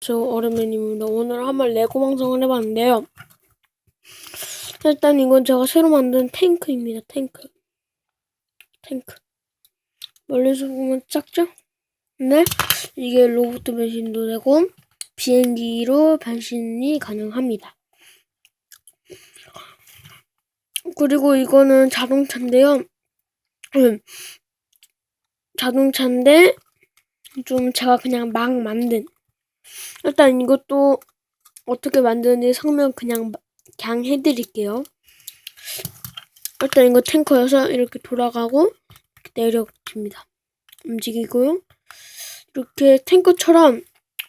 저 어른맨입니다. 오늘 한번 레고 방송을 해봤는데요. 일단 이건 제가 새로 만든 탱크입니다. 탱크. 탱크. 멀리서 보면 작죠? 근데 이게 로봇 변신도 되고 비행기로 변신이 가능합니다. 그리고 이거는 자동차인데요. 음, 자동차인데 좀 제가 그냥 막 만든 일단 이것도 어떻게 만드는지 설명 그냥 그냥 해드릴게요. 일단 이거 탱커여서 이렇게 돌아가고 내려집니다. 움직이고요. 이렇게 탱커처럼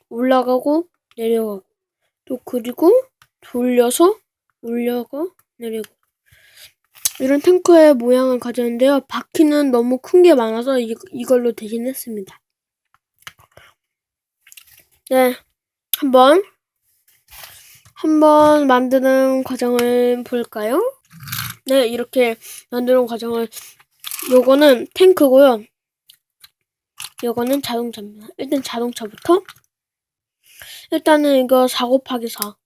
올라가고 내려가고 또 그리고 돌려서 올려가 내리고 이런 탱커의 모양을 가졌는데요. 바퀴는 너무 큰 게 많아서 이, 이걸로 대신했습니다. 네, 한번 한번 만드는 과정을 볼까요? 네, 이렇게 만드는 과정을 요거는 탱크고요. 요거는 자동차입니다. 일단 자동차부터 일단은 이거 4 곱하기 4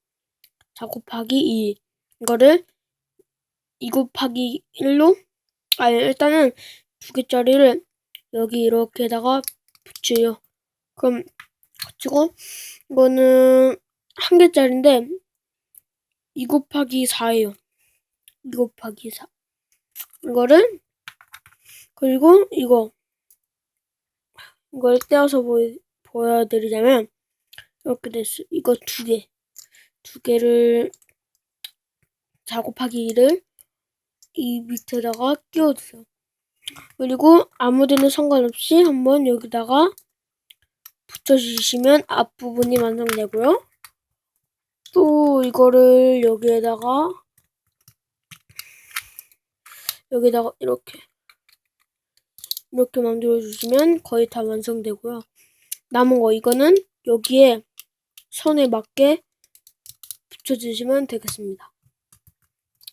4 곱하기 2 이거를 2 곱하기 1로 아니 일단은 두 개짜리를 여기 이렇게다가 붙여요. 그럼 붙이고 이거는 한 개짜리인데 2 곱하기 4예요. 2 곱하기 4 이거를 그리고 이거 이걸 떼어서 보여, 보여드리자면 이렇게 됐어. 이거 두 개. 두 개를 4 곱하기 2를 이 밑에다가 끼워주세요. 그리고 아무 데나 상관없이 한번 여기다가 붙여주시면 앞부분이 완성되고요. 또 이거를 여기에다가 여기다가 이렇게 이렇게 만들어 주시면 거의 다 완성되고요. 남은 거 이거는 여기에 선에 맞게 붙여주시면 되겠습니다.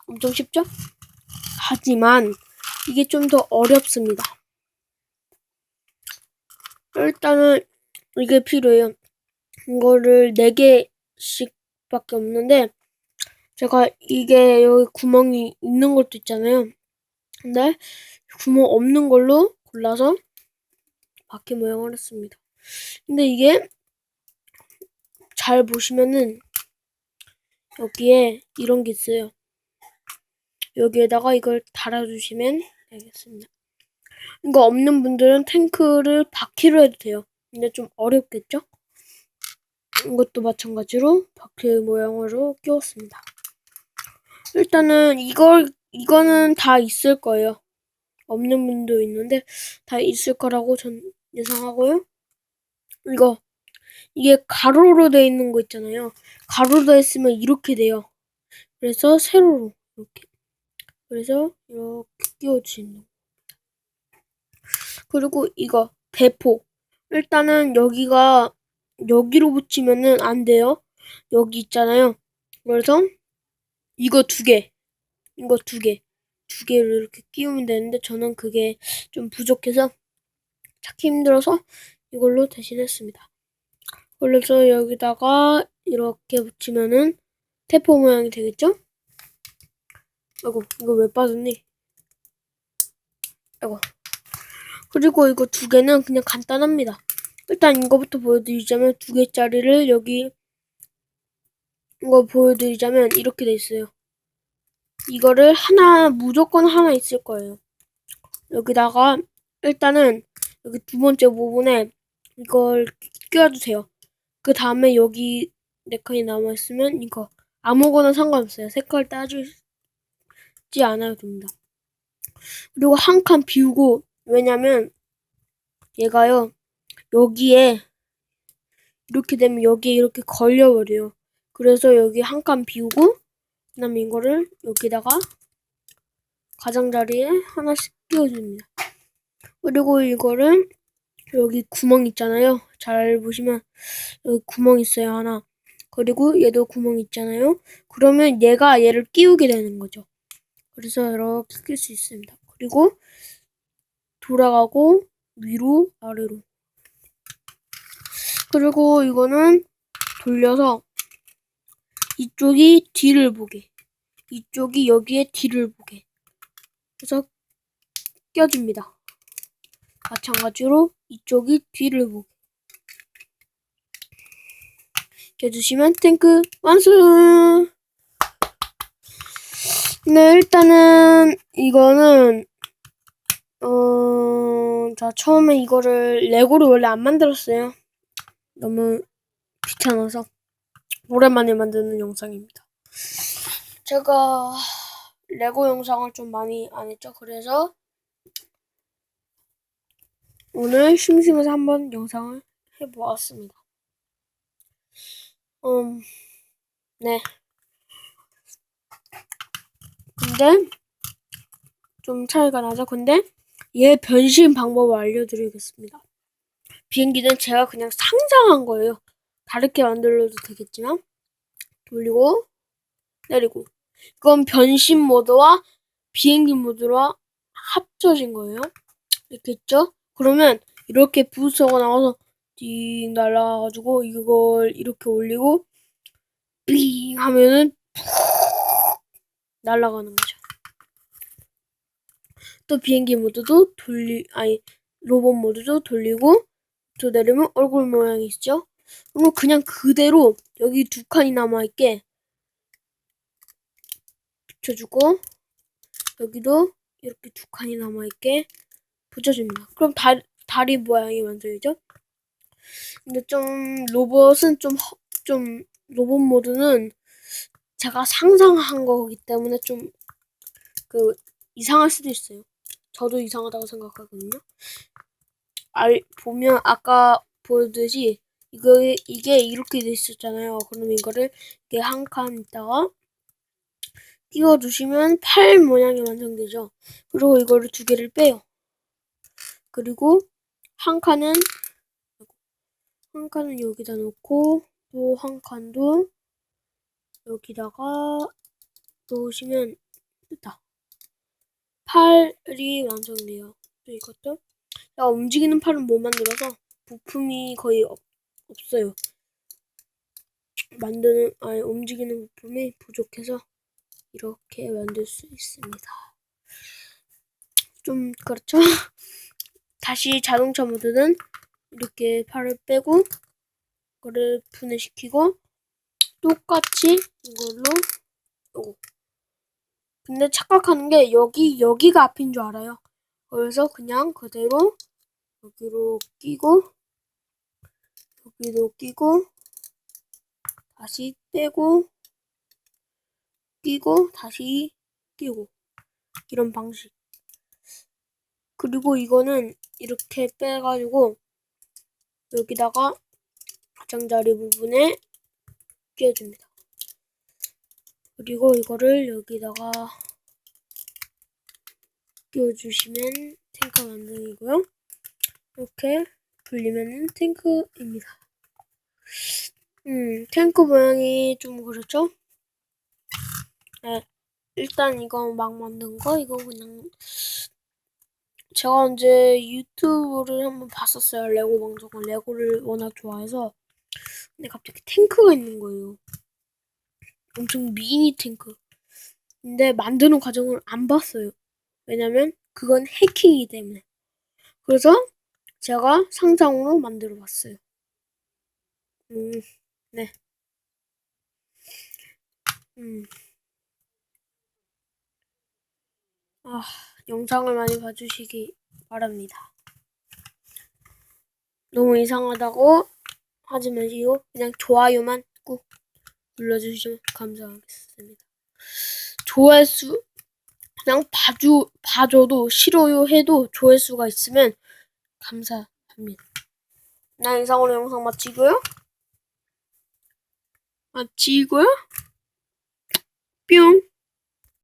엄청 쉽죠? 하지만 이게 좀 더 어렵습니다. 일단은 이게 필요해요. 이거를 4개씩 밖에 없는데 제가 이게 여기 구멍이 있는 것도 있잖아요. 근데 구멍 없는 걸로 골라서 바퀴 모양을 했습니다. 근데 이게 잘 보시면은 여기에 이런 게 있어요. 여기에다가 이걸 달아주시면 되겠습니다. 이거 없는 분들은 탱크를 바퀴로 해도 돼요. 근데 좀 어렵겠죠? 이것도 마찬가지로 바퀴 모양으로 끼웠습니다. 일단은 이걸 이거는 다 있을 거예요. 없는 분도 있는데 다 있을 거라고 전 예상하고요. 이거 이게 가로로 돼 있는 거 있잖아요. 가로로 돼 있으면 이렇게 돼요. 그래서 세로로 이렇게. 그래서 이렇게 끼워주시는 겁니다. 그리고 이거 대포. 일단은 여기가 여기로 붙이면은 안 돼요. 여기 있잖아요. 그래서 이거 두 개. 이거 두 개. 두 개를 이렇게 끼우면 되는데 저는 그게 좀 부족해서 찾기 힘들어서 이걸로 대신했습니다. 그래서 여기다가 이렇게 붙이면은 태포 모양이 되겠죠? 아이고 이거 왜 빠졌니? 아이고 그리고 이거 두 개는 그냥 간단합니다. 일단 이거부터 보여드리자면 두 개짜리를 여기 이거 보여드리자면 이렇게 돼 있어요. 이거를 하나 무조건 하나 있을 거예요. 여기다가 일단은 여기 두 번째 부분에 이걸 끼워주세요. 그 다음에 여기 네 칸이 남아있으면 이거 아무거나 상관없어요. 색깔 따지지 않아도 됩니다. 그리고 한 칸 비우고 왜냐면 얘가요 여기에 이렇게 되면 여기에 이렇게 걸려버려요. 그래서 여기 한 칸 비우고 그다음에 이거를 여기다가 가장자리에 하나씩 끼워줍니다. 그리고 이거를 여기 구멍 있잖아요. 잘 보시면 여기 구멍 있어요 하나. 그리고 얘도 구멍 있잖아요. 그러면 얘가 얘를 끼우게 되는 거죠. 그래서 이렇게 낄 수 있습니다. 그리고 돌아가고 위로 아래로. 그리고 이거는 돌려서 이쪽이 뒤를 보게 이쪽이 여기에 뒤를 보게 해서 껴줍니다. 마찬가지로 이쪽이 뒤를 보게 껴주시면 탱크 완성! 네, 일단은 이거는 어, 자 처음에 이거를 레고를 원래 안 만들었어요. 너무 귀찮아서 오랜만에 만드는 영상입니다. 제가 레고 영상을 좀 많이 안 했죠. 그래서 오늘 심심해서 한번 영상을 해보았습니다. 음, 네. 근데 좀 차이가 나죠. 근데 얘 변신 방법을 알려드리겠습니다. 비행기는 제가 그냥 상상한 거예요. 다르게 만들어도 되겠지만 돌리고 내리고 이건 변신 모드와 비행기 모드와 합쳐진 거예요. 이렇게 있죠? 그러면 이렇게 부스가 나와서 띵 날아가가지고 이걸 이렇게 올리고 삥 하면은 날아가는 거죠. 또 비행기 모드도 돌리 아니 로봇 모드도 돌리고 또 내리면 얼굴 모양이 있죠. 그러면 그냥 그대로 여기 두 칸이 남아 있게 붙여주고 여기도 이렇게 두 칸이 남아 있게 붙여줍니다. 그럼 다, 다리 모양이 완성이죠. 근데 좀 로봇은 좀좀 로봇 모드는 제가 상상한 거기 때문에 좀 그 이상할 수도 있어요. 저도 이상하다고 생각하거든요. 알 보면 아까 보여듯이 이거 이게 이렇게 돼 있었잖아요. 그럼 이거를 이렇게 한 칸 있다가 띄워 주시면 팔 모양이 완성되죠. 그리고 이거를 두 개를 빼요. 그리고 한 칸은 한 칸은 여기다 놓고 또 한 칸도 여기다가 놓으시면 됐다. 팔이 완성돼요. 또 이것도 야, 움직이는 팔은 못 만들어서 부품이 거의 없, 없어요. 만드는 아니 움직이는 부품이 부족해서 이렇게 만들 수 있습니다. 좀 그렇죠? 다시 자동차 모드는 이렇게 팔을 빼고 이거를 분해시키고 똑같이 이걸로 근데 착각하는 게 여기 여기가 앞인 줄 알아요. 그래서 그냥 그대로 여기로 끼고 여기도 끼고 다시 빼고 끼고 다시 끼고. 이런 방식. 그리고 이거는 이렇게 빼가지고 여기다가 가장자리 부분에 끼워줍니다 그리고 이거를 여기다가 끼워주시면 탱크 완성이고요. 이렇게 돌리면 탱크입니다. 음 탱크 모양이 좀 그렇죠? 네, 일단 이거 막 만든 거 이거 그냥 제가 언제 유튜브를 한번 봤었어요. 레고 방송을. 레고를 워낙 좋아해서. 근데 갑자기 탱크가 있는 거예요 엄청 미니 탱크 근데 만드는 과정을 안 봤어요 왜냐면 그건 해킹이기 때문에 그래서 제가 상상으로 만들어 봤어요 음, 네. 음. 아, 영상을 많이 봐주시기 바랍니다. 너무 이상하다고 하지 마시고 그냥 좋아요만 꾹 눌러주시면 감사하겠습니다. 조회수 그냥 봐주 봐줘도 싫어요 해도 조회수가 있으면 감사합니다. 나 이상으로 영상 마치고요. 마치고요. 뿅.